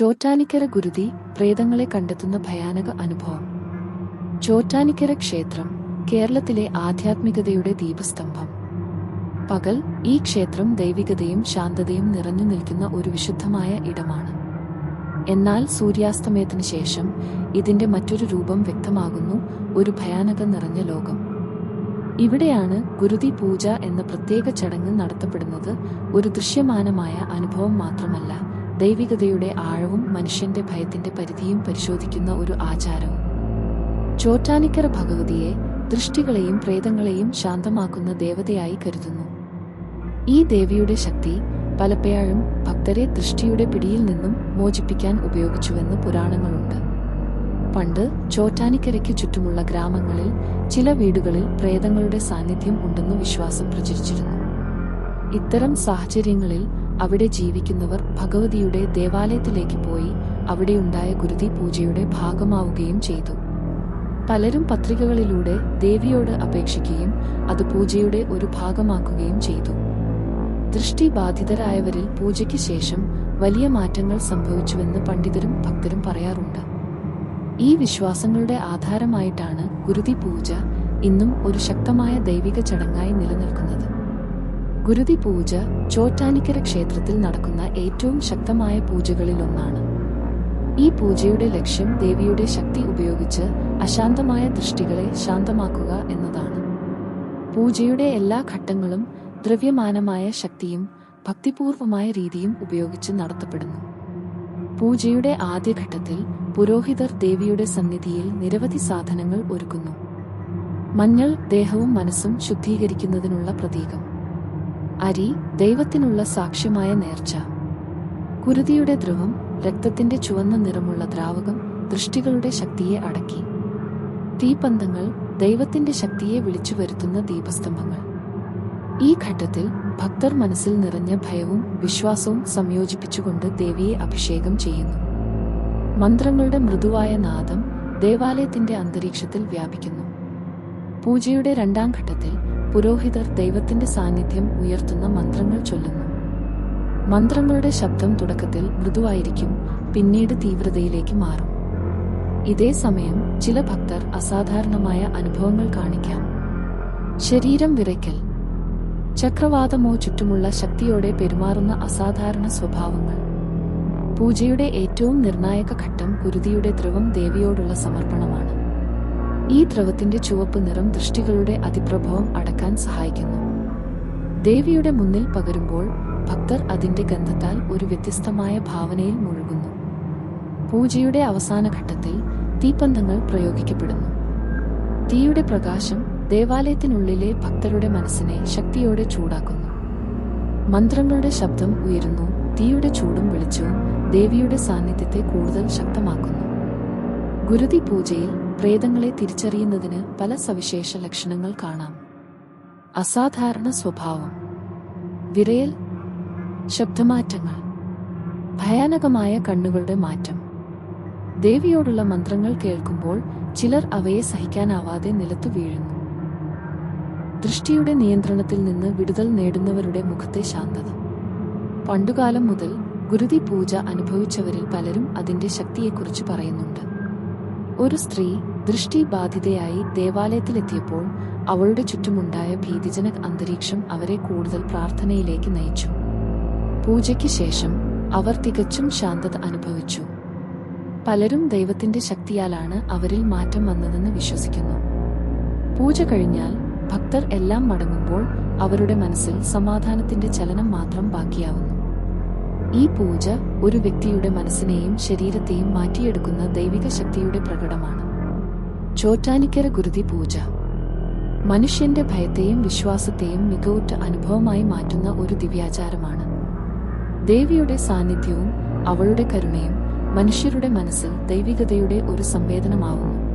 ചോറ്റാനിക്കര ഗുരുതി പ്രേതങ്ങളെ കണ്ടെത്തുന്ന ഭയാനക അനുഭവം. ചോറ്റാനിക്കര ക്ഷേത്രം കേരളത്തിലെ ആധ്യാത്മികതയുടെ ദീപസ്തംഭം. പകൽ ഈ ക്ഷേത്രം ദൈവികതയും ശാന്തതയും നിറഞ്ഞു നിൽക്കുന്ന ഒരു വിശുദ്ധമായ ഇടമാണ്. എന്നാൽ സൂര്യാസ്തമയത്തിന് ശേഷം ഇതിന്റെ മറ്റൊരു രൂപം വ്യക്തമാകുന്നു ഒരു ഭയാനക നിറഞ്ഞ ലോകം. ഇവിടെയാണ് ഗുരുതി പൂജ എന്ന പ്രത്യേക ചടങ്ങ് നടത്തപ്പെടുന്നത് ഒരു ദൃശ്യമാനമായ അനുഭവം മാത്രമല്ല. ദൈവികതയുടെ ആഴവും മനുഷ്യന്റെ ഭയത്തിന്റെ പരിധിയും പരിശോധിക്കുന്ന ഒരു ആചാരവും ചോറ്റാനിക്കര ഭഗവതിയെ ദൃഷ്ടികളെയും പ്രേതങ്ങളെയും ശാന്തമാക്കുന്ന ദേവതയായി കരുതുന്നു. ഈ ദേവിയുടെ ശക്തി പലപ്പോഴും ഭക്തരെ ദൃഷ്ടിയുടെ പിടിയിൽ നിന്നും മോചിപ്പിക്കാൻ ഉപയോഗിച്ചുവെന്ന് പുരാണങ്ങളുണ്ട്. പണ്ട് ചോറ്റാനിക്കരയ്ക്ക് ചുറ്റുമുള്ള ഗ്രാമങ്ങളിൽ ചില വീടുകളിൽ പ്രേതങ്ങളുടെ സാന്നിധ്യം ഉണ്ടെന്ന് വിശ്വാസം പ്രചരിച്ചിരുന്നു. ഇത്തരം സാഹചര്യങ്ങളിൽ അവിടെ ജീവിക്കുന്നവർ ഭഗവതിയുടെ ദേവാലയത്തിലേക്ക് പോയി അവിടെയുണ്ടായ ഗുരുതി പൂജയുടെ ഭാഗമാവുകയും ചെയ്തു. പലരും പത്രികകളിലൂടെ ദേവിയോട് അപേക്ഷിക്കുകയും അത് പൂജയുടെ ഒരു ഭാഗമാക്കുകയും ചെയ്തു. ദൃഷ്ടി ബാധിതരായവരിൽ പൂജയ്ക്ക് ശേഷം വലിയ മാറ്റങ്ങൾ സംഭവിച്ചുവെന്ന് പണ്ഡിതരും ഭക്തരും പറയാറുണ്ട്. ഈ വിശ്വാസങ്ങളുടെ ആധാരമായിട്ടാണ് ഗുരുതി പൂജ ഇന്നും ഒരു ശക്തമായ ദൈവിക ചടങ്ങായി നിലനിൽക്കുന്നത്. ഗുരുതി പൂജ ചോറ്റാനിക്കര ക്ഷേത്രത്തിൽ നടക്കുന്ന ഏറ്റവും ശക്തമായ പൂജകളിലൊന്നാണ്. ഈ പൂജയുടെ ലക്ഷ്യം ദേവിയുടെ ശക്തി ഉപയോഗിച്ച് അശാന്തമായ ദൃഷ്ടികളെ ശാന്തമാക്കുക എന്നതാണ്. പൂജയുടെ എല്ലാ ഘട്ടങ്ങളും ദ്രവ്യമാനമായ ശക്തിയും ഭക്തിപൂർവമായ രീതിയും ഉപയോഗിച്ച് നടത്തപ്പെടുന്നു. പൂജയുടെ ആദ്യഘട്ടത്തിൽ പുരോഹിതർ ദേവിയുടെ സന്നിധിയിൽ നിരവധി സാധനങ്ങൾ ഒരുക്കുന്നു. മഞ്ഞൾ ദേഹവും മനസ്സും ശുദ്ധീകരിക്കുന്നതിനുള്ള പ്രതീകം. അരി ദൈവത്തിനുള്ള സാക്ഷ്യമായ നേർച്ച. കുരുതിയുടെ ധ്രുവം രക്തത്തിന്റെ ചുവന്ന നിറമുള്ള ദ്രാവകം ദൃഷ്ടികളുടെ ശക്തിയെ അടക്കി. തീപന്തങ്ങൾ ദൈവത്തിന്റെ ശക്തിയെ വിളിച്ചു വരുത്തുന്ന ദീപസ്തംഭങ്ങൾ. ഈ ഘട്ടത്തിൽ ഭക്തർ മനസ്സിൽ നിറഞ്ഞ ഭയവും വിശ്വാസവും സംയോജിപ്പിച്ചുകൊണ്ട് ദേവിയെ അഭിഷേകം ചെയ്യുന്നു. മന്ത്രങ്ങളുടെ മൃദുവായ നാദം ദേവാലയത്തിന്റെ അന്തരീക്ഷത്തിൽ വ്യാപിക്കുന്നു. പൂജയുടെ രണ്ടാം ഘട്ടത്തിൽ പുരോഹിതർ ദൈവത്തിന്റെ സാന്നിധ്യം ഉയർത്തുന്ന മന്ത്രങ്ങൾ ചൊല്ലുന്നു. മന്ത്രങ്ങളുടെ ശബ്ദം തുടക്കത്തിൽ മൃദുവായിരിക്കും പിന്നീട് തീവ്രതയിലേക്ക് മാറും. ഇതേ സമയം ചില ഭക്തർ അസാധാരണമായ അനുഭവങ്ങൾ കാണിക്കാം. ശരീരം വിറയ്ക്കൽ. ചക്രവാതമോ ചുറ്റുമുള്ള ശക്തിയോടെ പെരുമാറുന്ന അസാധാരണ സ്വഭാവങ്ങൾ. പൂജയുടെ ഏറ്റവും നിർണായക ഘട്ടം കുരുതിയുടെ ദ്രവം ദേവിയോടുള്ള സമർപ്പണമാണ്. ഈ ദ്രവത്തിന്റെ ചുവപ്പ് നിറം ദൃഷ്ടികളുടെ അതിപ്രഭവം അടക്കാൻ സഹായിക്കുന്നു. ദേവിയുടെ മുന്നിൽ പകരുമ്പോൾ ഭക്തർ അതിന്റെ ഗന്ധത്താൽ ഒരു വ്യത്യസ്തമായ ഭാവനയിൽ മുഴുകുന്നു. പൂജയുടെ അവസാന ഘട്ടത്തിൽ തീപ്പന്തങ്ങൾ പ്രയോഗിക്കപ്പെടുന്നു. തീയുടെ പ്രകാശം ദേവാലയത്തിനുള്ളിലെ ഭക്തരുടെ മനസ്സിനെ ശക്തിയോടെ ചൂടാക്കുന്നു. മന്ത്രങ്ങളുടെ ശബ്ദം ഉയരുന്നു തീയുടെ ചൂടും വെളിച്ചവും ദേവിയുടെ സാന്നിധ്യത്തെ കൂടുതൽ ശക്തമാക്കുന്നു. ഗുരുതി പൂജയിൽ പ്രേതങ്ങളെ തിരിച്ചറിയുന്നതിന് പല സവിശേഷ ലക്ഷണങ്ങൾ കാണാം. അസാധാരണ സ്വഭാവം വിരയൽ ശബ്ദമാറ്റങ്ങൾ ഭയാനകമായ കണ്ണുകളുടെ മാറ്റം. ദേവിയോടുള്ള മന്ത്രങ്ങൾ കേൾക്കുമ്പോൾ ചിലർ അവയെ സഹിക്കാനാവാതെ നിലത്തു വീഴുന്നു. ദൃഷ്ടിയുടെ നിയന്ത്രണത്തിൽ നിന്ന് വിടുതൽ നേടുന്നവരുടെ മുഖത്തെ ശാന്തത. പണ്ടുകാലം മുതൽ ഗുരുതി പൂജ അനുഭവിച്ചവരിൽ പലരും അതിന്റെ ശക്തിയെക്കുറിച്ച് പറയുന്നുണ്ട്. ഒരു സ്ത്രീ ദൃഷ്ടിബാധിതയായി ദേവാലയത്തിലെത്തിയപ്പോൾ അവളുടെ ചുറ്റുമുണ്ടായ ഭീതിജനക അന്തരീക്ഷം അവരെ കൂടുതൽ പ്രാർത്ഥനയിലേക്ക് നയിച്ചു. പൂജയ്ക്ക് ശേഷം അവർ തികച്ചും ശാന്തത അനുഭവിച്ചു. പലരും ദൈവത്തിന്റെ ശക്തിയാലാണ് അവരിൽ മാറ്റം വന്നതെന്ന് വിശ്വസിക്കുന്നു. പൂജ കഴിഞ്ഞാൽ ഭക്തർ എല്ലാം മടങ്ങുമ്പോൾ അവരുടെ മനസ്സിൽ സമാധാനത്തിന്റെ ചലനം മാത്രം ബാക്കിയാവുന്നു. ഈ പൂജ ഒരു വ്യക്തിയുടെ മനസ്സിനെയും ശരീരത്തെയും മാറ്റിയെടുക്കുന്ന ദൈവിക ശക്തിയുടെ പ്രകടമാണ്. ചോറ്റാനിക്കര ഗുരുതി പൂജ. മനുഷ്യന്റെ ഭയത്തെയും വിശ്വാസത്തെയും മികവുറ്റ അനുഭവമായി മാറ്റുന്ന ഒരു ദിവ്യാചാരമാണ്. ദേവിയുടെ സാന്നിധ്യവും അവളുടെ കരുണയും മനുഷ്യരുടെ മനസ്സിൽ ദൈവികതയുടെ ഒരു സംവേദനമാവുന്നു.